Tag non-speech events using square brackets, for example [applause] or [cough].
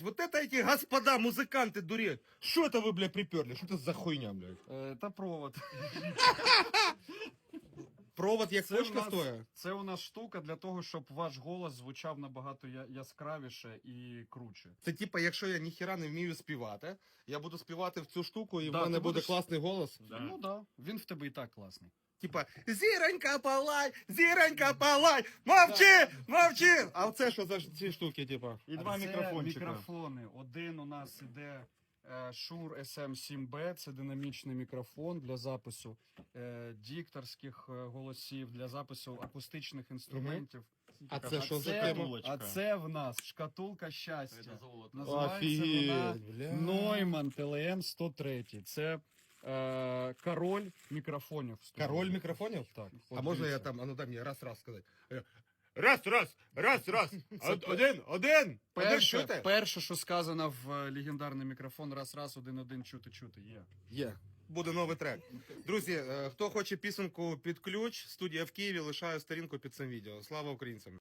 Вот это эти господа музыканты дуреют. Что это вы, блядь, приперли? Что это за хуйня, блядь? Е, та провод. Провод як Це почка у нас- стоя? Це у нас штука для того, щоб ваш голос звучав набагато я- яскравіше і круче. Це типа, якщо я ніхіра не вмію співати, я буду співати в цю штуку, і Да, в мене ти буде будеш- класний голос. Ну да, він в тебе і так класний. Типа, зіронька палай, зіронька палай, мовчи, мовчи. А оце що за ці штуки, типа? І А два це мікрофончика. Мікрофони. Один у нас іде е, Shure SM7B, це динамічний мікрофон для запису е, дикторських е, голосів, для запису акустичних інструментів. А це що за це- тема? Шкатулочка. А це в нас шкатулка щастя. Це золото. Називається вона Офігеть, бля. Neumann TLM 103. Це е, король мікрофонів. Король мікрофонів? Так. А можна я там, а ну дай мені раз-раз сказати. Е, Раз, раз, раз, раз. [laughs] Од- Один, один. Один Перше, чути? перше, що сказано в е, легендарний мікрофон, раз, раз, один, один, чути, чути, є. Є. Буде новий трек. Друзі, е, хто хоче пісеньку під ключ, студія в Києві, лишаю сторінку під цим відео. Слава українцям!